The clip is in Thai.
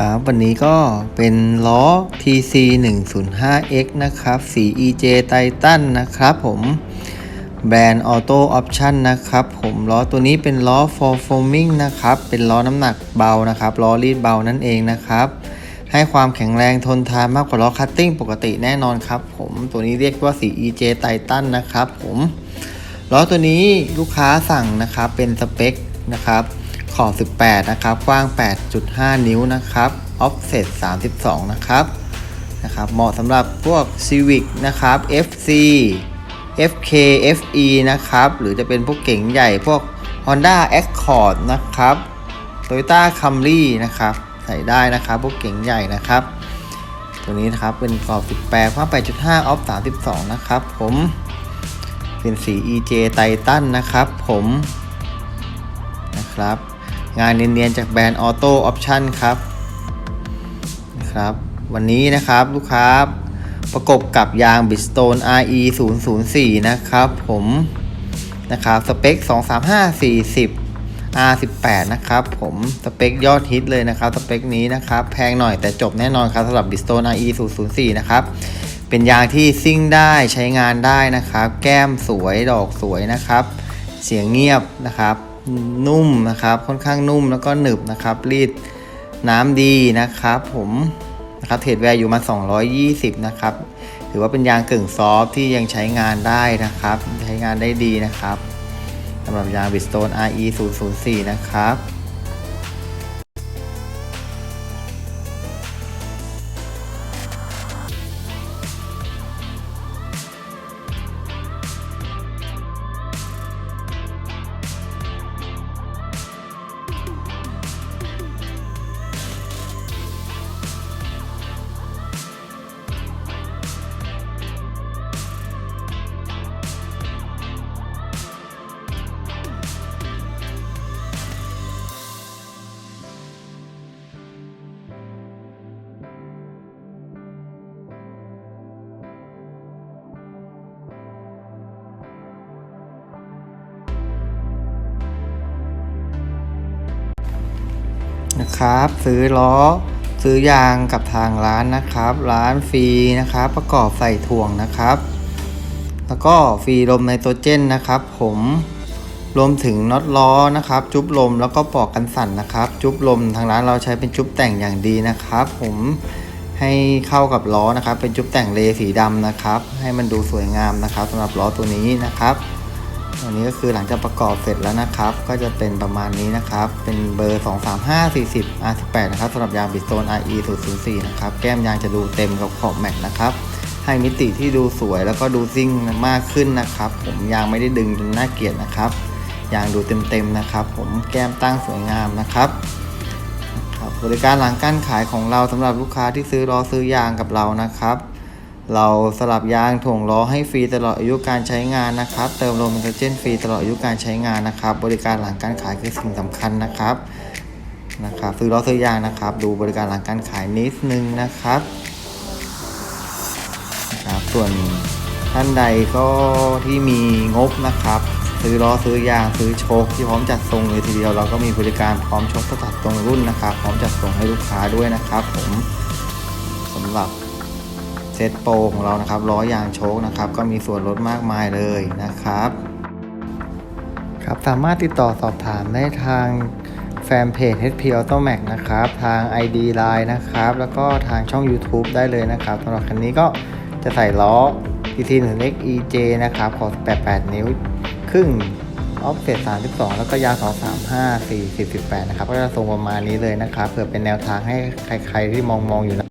ครับวันนี้ก็เป็นล้อ TC 1 0 5 X นะครับสี EJ Titan นะครับผมแบรนด์ Auto Option นะครับผมล้อตัวนี้เป็นล้อ for foaming นะครับเป็นล้อน้ำหนักเบานะครับล้อรีดเบานั่นเองนะครับให้ความแข็งแรงทนทานมากกว่าล้อคัตติ้งปกติแน่นอนครับผมตัวนี้เรียกว่าสี EJ Titan นะครับผมล้อตัวนี้ลูกค้าสั่งนะครับเป็นสเปคนะครับ ขอบ 18 นะครับ กว้าง 8.5 นิ้วนะครับ offset 32 นะครับนะครับ เหมาะสำหรับพวก Civic นะครับ FC FK FE นะครับ หรือจะเป็นพวกเก๋งใหญ่พวก Honda Accord นะครับ Toyota Camry นะครับ ใส่ได้นะครับ พวกเก๋งใหญ่นะครับ ตัวนี้นะครับเป็นกรอบ 18 กว้าง 8.5 off 32 นะครับ ผมเป็นสี EJ Titan นะครับ ผมนะครับ งานเนียนๆจากแบรนด์ Auto Option ครับนะครับ วันนี้นะครับลูกค้าประกบกับยาง Bridgestone RE 004นะครับผมนะครับสเปค 235 40 R18 นะครับผมสเปคยอดฮิตเลยนะครับสเปคนี้นะครับแพงหน่อยแต่จบแน่นอนครับสำหรับ Bridgestone RE 004นะครับเป็นยางที่ซิ่งได้ใช้งานได้นะครับ แก้มสวยดอกสวยนะครับ เสียงเงียบนะครับ นุ่มนะครับค่อนข้างนุ่มแล้วก็หนึบนะครับรีดน้ำดีนะครับ ผมนะครับเทรดแวร์อยู่มา 220 นะครับ ถือว่าเป็นยางกึ่งซอฟที่ยังใช้งานได้นะครับ ใช้งานได้ดีนะครับสำหรับยางบิสโตน RE 004 นะครับ นะครับ ซื้อล้อ ซื้อยางกับทางร้านนะครับ ร้านฟรีนะครับ ประกอบใส่ถ่วงนะครับ แล้วก็ฟรีลมไนโตรเจนนะครับ ผมรวมถึงน็อตล้อนะครับ จุ๊บลมแล้วก็ปอกกันสั่นนะครับ จุ๊บลมทางร้านเราใช้เป็นจุ๊บแต่งอย่างดีนะครับ ผมให้เข้ากับล้อนะครับ เป็นจุ๊บแต่งเลสีดำนะครับ ให้มันดูสวยงามนะครับสำหรับล้อตัวนี้นะครับ อันนี้ก็คือหลังจากประกอบเสร็จแล้วนะครับ ก็จะเป็นประมาณนี้นะครับ เป็นเบอร์ 2 3 5 4 0 R18 นะครับสำหรับยางบิสโตน RE 004นะครับ แก้มยางจะดูเต็มกับขอบแม็กนะครับ ให้มิติที่ดูสวยแล้วก็ดูซิ่งมากขึ้นนะครับ ผมยางไม่ได้ดึงจนน่าเกลียดนะครับ ยางดูเต็มๆนะครับ ผมแก้มตั้งสวยงามนะครับครับบริการหลังการขายของเราสำหรับลูกค้าที่ซื้อล้อซื้อยางกับเรานะครับ เราสลับยางถ่วงล้อให้ฟรีตลอดอายุการใช้งานนะครับ เติมลมไนโตรเจนฟรีตลอดอายุการใช้งานนะครับ บริการหลังการขายคือสิ่งสำคัญนะครับนะครับซื้อล้อซื้อยางนะครับ ดูบริการหลังการขายนิดนึงนะครับนะครับ ส่วนท่านใดก็ที่มีงบนะครับ ซื้อล้อซื้อยางซื้อโชคที่พร้อมจัดส่งเลยทีเดียวเราก็มีบริการพร้อมชกจัดตรงรุ่นนะครับ พร้อมจัดส่งให้ลูกค้าด้วยนะครับ ผมสำหรับ เซตโปรของเรานะครับล้อยางโชคนะครับ ก็มีส่วนลดมากมายเลยนะครับ ครับสามารถติดต่อสอบถามได้ทางแฟนเพจ HP Auto Max นะครับ ทาง ID Line นะครับ แล้วก็ทางช่อง YouTube ได้เลยนะครับสำหรับคันนี้ก็จะใส่ล้อ TT 1 X EJ นะครับขอ88 นิ้ว ครึ่ง offset 32 แล้วก็ยาง235 40 18นะครับ ก็จะทรงประมาณนี้เลยนะครับ เผื่อเป็นแนวทางให้ใครๆที่มองมองๆอยู่นะ